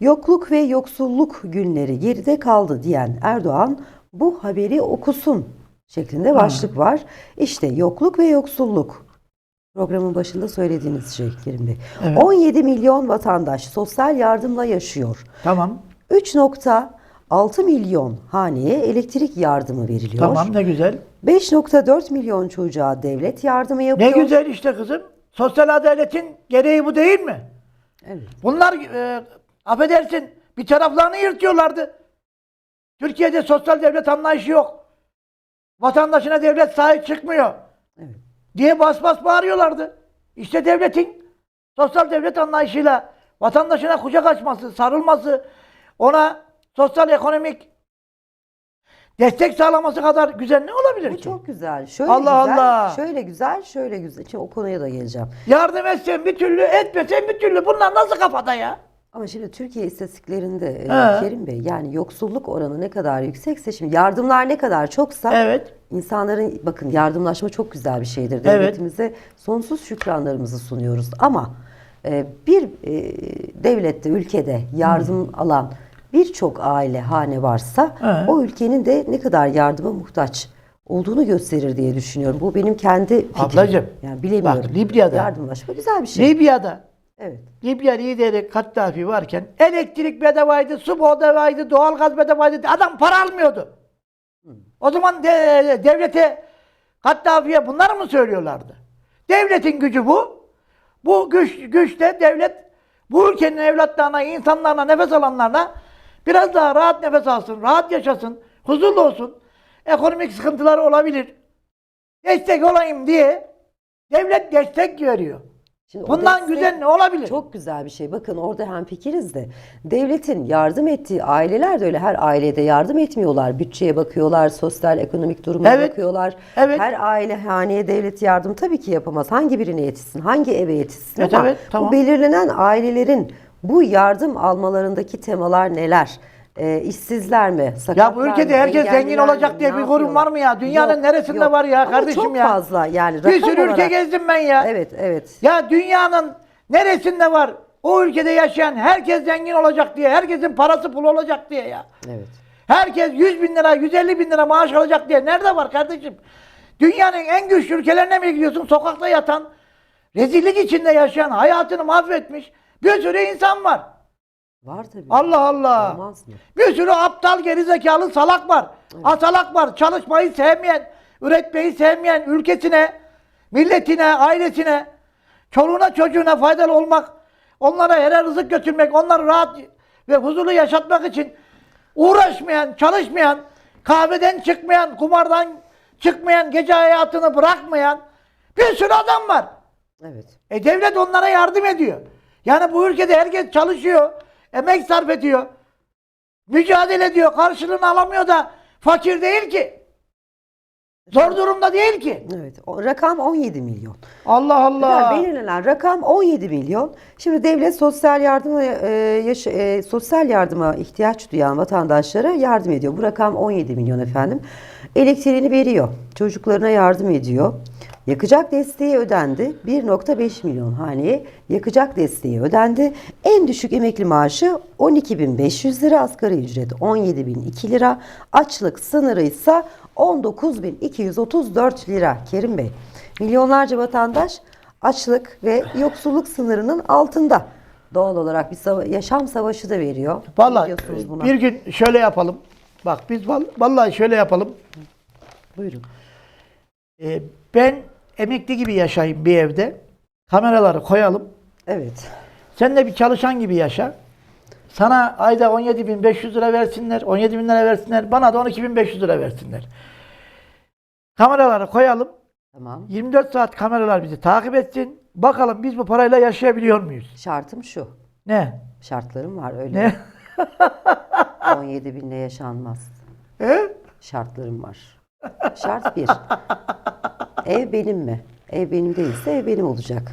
Yokluk ve yoksulluk günleri geride kaldı diyen Erdoğan bu haberi okusun şeklinde başlık var. İşte yokluk ve yoksulluk. Programın başında söylediğiniz şey Kerim Bey. Evet. 17 milyon vatandaş sosyal yardımla yaşıyor. Tamam. 3.6 milyon haneye elektrik yardımı veriliyor. Tamam ne güzel. 5.4 milyon çocuğa devlet yardımı Ne yapıyor. güzel işte kızım. Sosyal adaletin gereği bu değil mi? Evet. Bunlar e, affedersin bir taraflarını yırtıyorlardı. Türkiye'de sosyal devlet anlayışı yok. Vatandaşına devlet sahip çıkmıyor. Evet. Diye bas bas bağırıyorlardı. İşte devletin sosyal devlet anlayışıyla vatandaşına kucak açması, sarılması, ona sosyal ekonomik destek sağlaması kadar güzel ne olabilir Bu ki? çok güzel. Şöyle Allah güzel, Allah. şöyle güzel, şöyle güzel. Şimdi o konuya da geleceğim. Yardım etsen bir türlü, etmesen bir türlü. Bunlar nasıl kafada ya? Ama şimdi Türkiye istatistiklerinde He. Kerim Bey yani yoksulluk oranı ne kadar yüksekse şimdi yardımlar ne kadar çoksa Evet. insanların bakın yardımlaşma çok güzel bir şeydir. Evet. Devletimize sonsuz şükranlarımızı sunuyoruz. Ama e, bir e, devlette, ülkede yardım alan birçok aile, hane varsa He. o ülkenin de ne kadar yardıma muhtaç olduğunu gösterir diye düşünüyorum. Bu benim kendi fikrim. Ablacığım, Yani bilemiyorum. bak Libya'da- Yardımlaşma güzel bir şey. Libya'da evet. Libya lideri Kaddafi varken elektrik bedavaydı, su bedavaydı, doğalgaz bedavaydı. Adam para almıyordu. O zaman de- devlete Kaddafi'ye bunları mı söylüyorlardı? Devletin gücü bu. Bu güç güçte devlet bu ülkenin evlatlarına, insanlarına, nefes alanlarına biraz daha rahat nefes alsın, rahat yaşasın, huzurlu olsun. Ekonomik sıkıntıları olabilir. Destek olayım diye devlet destek veriyor. Şimdi Bundan destek- güzel ne olabilir? Çok güzel bir şey. Bakın orada hem fikiriz de devletin yardım ettiği aileler de öyle her ailede yardım etmiyorlar. Bütçeye bakıyorlar, sosyal ekonomik duruma Evet. bakıyorlar. Evet. Her aile haneye devlet yardım tabii ki yapamaz. Hangi birine yetişsin, hangi eve yetişsin Evet, ama evet, tamam. bu belirlenen ailelerin bu yardım almalarındaki temalar neler? Ee, işsizler mi? Ya bu ülkede mı, herkes engelliler zengin mi, olacak diye ne bir kurum var mı ya? Dünyanın Yok, neresinde yok. var ya Ama kardeşim çok ya? fazla yani Bir rakam sürü ülke olarak- gezdim ben ya. Evet, evet. Ya dünyanın neresinde var? O ülkede yaşayan herkes zengin olacak diye, herkesin parası pul olacak diye ya. Evet. Herkes 100 bin lira, 150 bin lira maaş alacak diye. Nerede var kardeşim? Dünyanın en güçlü ülkelerine mi gidiyorsun? Sokakta yatan, rezillik içinde yaşayan, hayatını mahvetmiş bir sürü insan var. Var tabii. Allah Allah. Olmaz mı? Bir sürü aptal, gerizekalı salak var. Asalak var. Çalışmayı sevmeyen, üretmeyi sevmeyen, ülkesine, milletine, ailesine, çoluğuna çocuğuna faydalı olmak, onlara helal rızık götürmek, onları rahat ve huzurlu yaşatmak için uğraşmayan, çalışmayan, kahveden çıkmayan, kumardan çıkmayan, gece hayatını bırakmayan bir sürü adam var. Evet. E devlet onlara yardım ediyor. Yani bu ülkede herkes çalışıyor, emek sarf ediyor, mücadele ediyor, karşılığını alamıyor da fakir değil ki. Zor durumda değil ki. Evet. O rakam 17 milyon. Allah Allah. Yani belirlenen rakam 17 milyon. Şimdi devlet sosyal yardıma e, yaşa- e, sosyal yardıma ihtiyaç duyan vatandaşlara yardım ediyor. Bu rakam 17 milyon efendim. Elektriğini veriyor. Çocuklarına yardım ediyor. Yakacak desteği ödendi. 1.5 milyon haneye yakacak desteği ödendi. En düşük emekli maaşı 12.500 lira, asgari ücret 17.002 lira, açlık sınırı ise 19.234 lira. Kerim Bey, milyonlarca vatandaş açlık ve yoksulluk sınırının altında. Doğal olarak bir sava- yaşam savaşı da veriyor. Buna. bir gün şöyle yapalım. Bak biz val- vallahi şöyle yapalım. Buyurun. E, ben emekli gibi yaşayayım bir evde. Kameraları koyalım. Evet. Sen de bir çalışan gibi yaşa. Sana ayda 17.500 lira versinler, 17 bin lira versinler, bana da 12.500 lira versinler. Kameraları koyalım. Tamam. 24 saat kameralar bizi takip etsin. Bakalım biz bu parayla yaşayabiliyor muyuz? Şartım şu. Ne? Şartlarım var öyle. Ne? 17 binle yaşanmaz. He? Şartlarım var. Şart bir. Ev benim mi? Ev benim değilse ev benim olacak.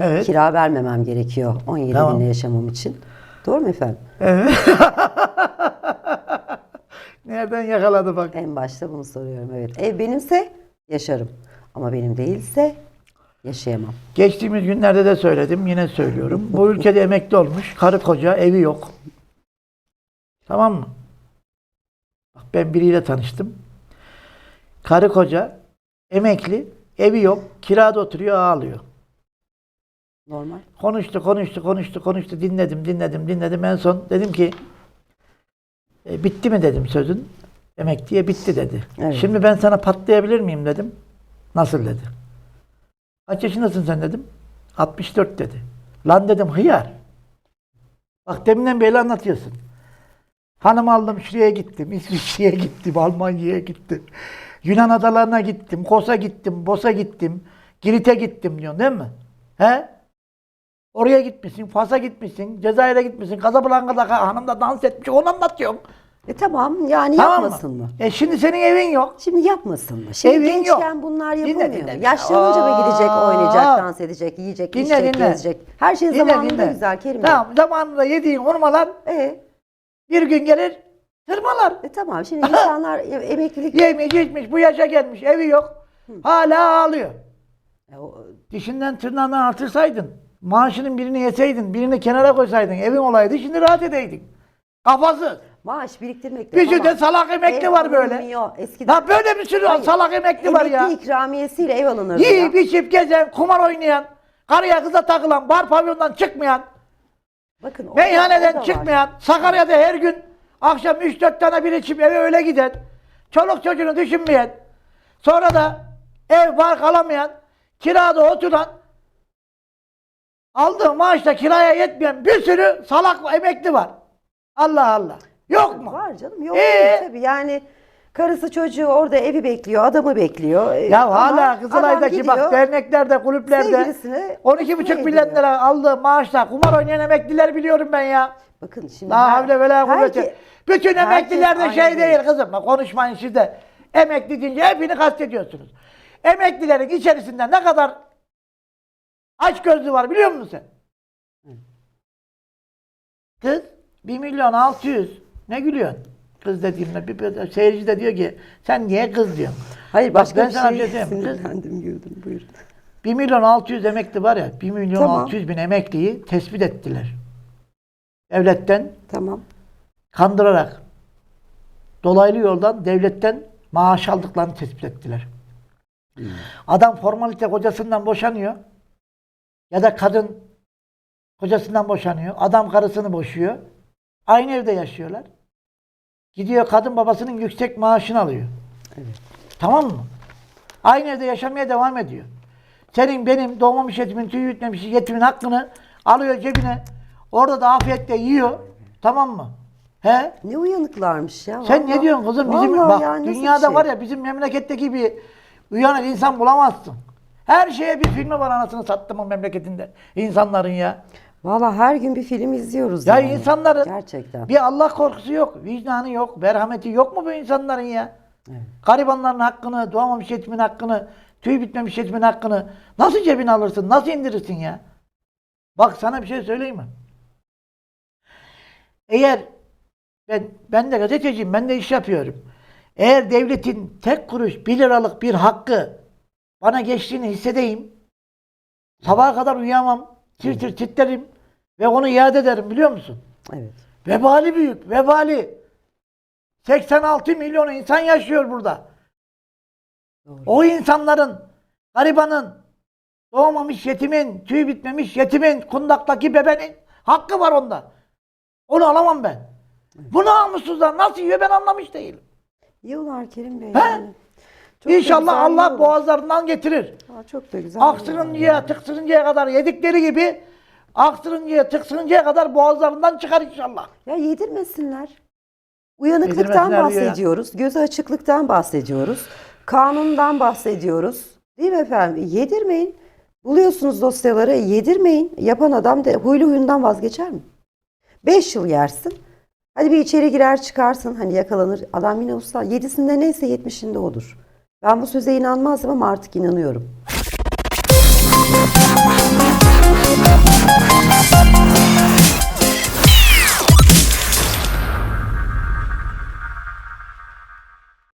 Evet. Kira vermemem gerekiyor 17 Tamam. binle yaşamam için. Doğru mu efendim? Nereden yakaladı bak. En başta bunu soruyorum evet. Ev benimse yaşarım. Ama benim değilse Yaşayamam. Geçtiğimiz günlerde de söyledim, yine söylüyorum. Bu ülkede emekli olmuş, karı koca, evi yok. Tamam mı? Bak ben biriyle tanıştım. Karı koca, emekli, evi yok, kirada oturuyor, ağlıyor. Normal. Konuştu, konuştu, konuştu, konuştu. Dinledim, dinledim, dinledim. En son dedim ki "E, bitti mi dedim sözün. Emekliye bitti dedi. Evet. Şimdi ben sana patlayabilir miyim dedim. Nasıl dedi. Kaç yaşındasın sen dedim. 64 dedi. Lan dedim hıyar. Bak deminden beri anlatıyorsun. Hanım aldım şuraya gittim. İsviçre'ye gittim. Almanya'ya gittim. Yunan adalarına gittim. Kos'a gittim. Bos'a gittim. Girit'e gittim diyorsun değil mi? He? Oraya gitmişsin, Fas'a gitmişsin, Cezayir'e gitmişsin, Casablanca'da hanımla dans etmiş, onu anlatıyorum. E tamam yani Tamam yapmasın mı? E şimdi senin evin yok. Şimdi yapmasın mı? Şimdi Evin gençken yok. bunlar Dinle, yapılmıyor dinle. mu? Yaşlanınca mı gidecek, Aa. oynayacak, dans edecek, yiyecek, Dinle, içecek, dinle. gezecek? Her şey Dinle, zamanında dinle. güzel Kerim. Tamam, zamanında yediğin hurmalar E, bir gün gelir, tırmalar. e tamam şimdi insanlar emeklilik... Yemiş, içmiş, bu yaşa gelmiş, evi yok. Hala ağlıyor. E, o- Dişinden tırnağından artırsaydın, maaşının birini yeseydin, birini kenara koysaydın, evin olaydı, şimdi rahat edeydin. Kafası. maaş biriktirmek Bir sürü de salak emekli ev var böyle. alınmıyor. Eskiden Ya böyle bir sürü Hayır. salak emekli var ya. emekli ikramiyesiyle ev alınırdı ya. Yiyip içip gezen, kumar oynayan, karıya kıza takılan, bar pavyondan çıkmayan, Bakın o da- o meyhaneden da var. çıkmayan, Sakarya'da her gün akşam 3-4 tane bir içip eve öyle giden, çoluk çocuğunu düşünmeyen, sonra da ev bark alamayan, kirada oturan, aldığı maaşla kiraya yetmeyen bir sürü salak emekli var. Allah Allah. Yok mu? Var canım yok Ee? değil tabii yani karısı çocuğu orada evi bekliyor, adamı bekliyor. E, Ya ama hala adam Kızılay'daki gidiyor, bak derneklerde, kulüplerde sevgilisini 12,5 mutlu milyon ediyor. lira aldığı maaşla kumar oynayan emekliler biliyorum ben ya. Bakın şimdi La her- havle ve la herke- kuvvete. Bütün herkes emekliler de aynı şey değil kızım. Bak konuşmayın siz de. Emekli deyince hepini kastediyorsunuz. Emeklilerin içerisinde ne kadar aç gözlü var biliyor musun sen? Kız 1 milyon 600. Ne gülüyorsun? Kız dediğimde bir, bir seyirci de diyor ki sen niye kız diyorsun? Hayır Bak başka ben bir sana şey bir şey sinirlendim güldüm buyurun. 1 milyon 600 emekli var ya 1 milyon Tamam. 600 bin emekliyi tespit ettiler. Devletten Tamam. kandırarak dolaylı yoldan devletten maaş aldıklarını tespit ettiler. Adam formalite kocasından boşanıyor ya da kadın kocasından boşanıyor. Adam karısını boşuyor. Aynı evde yaşıyorlar. Gidiyor kadın babasının yüksek maaşını alıyor. Evet. Tamam mı? Aynı evde yaşamaya devam ediyor. Senin benim doğmamış yetimin, tüy bitmemiş yetimin hakkını alıyor cebine. Orada da afiyetle yiyor. Tamam mı? He? Ne uyanıklarmış ya. Sen vallahi. ne diyorsun kızım? Bizim Vallahi bak ya, dünyada şey? var ya bizim memleketteki bir uyanık insan bulamazsın. Her şeye bir filmi var anasını sattım o memleketinde. insanların ya. Vallahi her gün bir film izliyoruz. Ya yani. insanların Gerçekten. bir Allah korkusu yok, vicdanı yok, merhameti yok mu bu insanların ya? Evet. Garibanların hakkını, doğmamış yetimin hakkını, tüy bitmemiş yetimin hakkını nasıl cebine alırsın, nasıl indirirsin ya? Bak sana bir şey söyleyeyim mi? Eğer ben, ben de gazeteciyim, ben de iş yapıyorum. Eğer devletin tek kuruş, bir liralık bir hakkı bana geçtiğini hissedeyim, sabaha kadar uyuyamam, tir tir titrerim ve onu iade ederim biliyor musun? Evet. Vebali büyük, vebali. 86 milyon insan yaşıyor burada. Doğru. O insanların, garibanın, doğmamış yetimin, tüy bitmemiş yetimin, kundaktaki bebenin hakkı var onda. Onu alamam ben. Bu namussuzlar nasıl yiyor ben anlamış değilim. Yiyorlar Kerim Bey. He? yani. Çok İnşallah Allah yiyorlar. boğazlarından getirir. Aa, çok da güzel. Aksırıncaya, tıksırıncaya kadar yedikleri gibi aksırıncaya, tıksırıncaya kadar boğazlarından çıkar inşallah. Ya yedirmesinler. Uyanıklıktan Yedirmesinler diyor ya. bahsediyoruz. Gözü açıklıktan bahsediyoruz. Kanundan bahsediyoruz. Değil mi efendim? Yedirmeyin. Buluyorsunuz dosyaları yedirmeyin. Yapan adam da huylu huyundan vazgeçer mi? 5 yıl yersin. Hadi bir içeri girer çıkarsın. Hani yakalanır. Adam yine usta. Yedisinde neyse yetmişinde odur. Ben bu söze inanmazdım ama artık inanıyorum.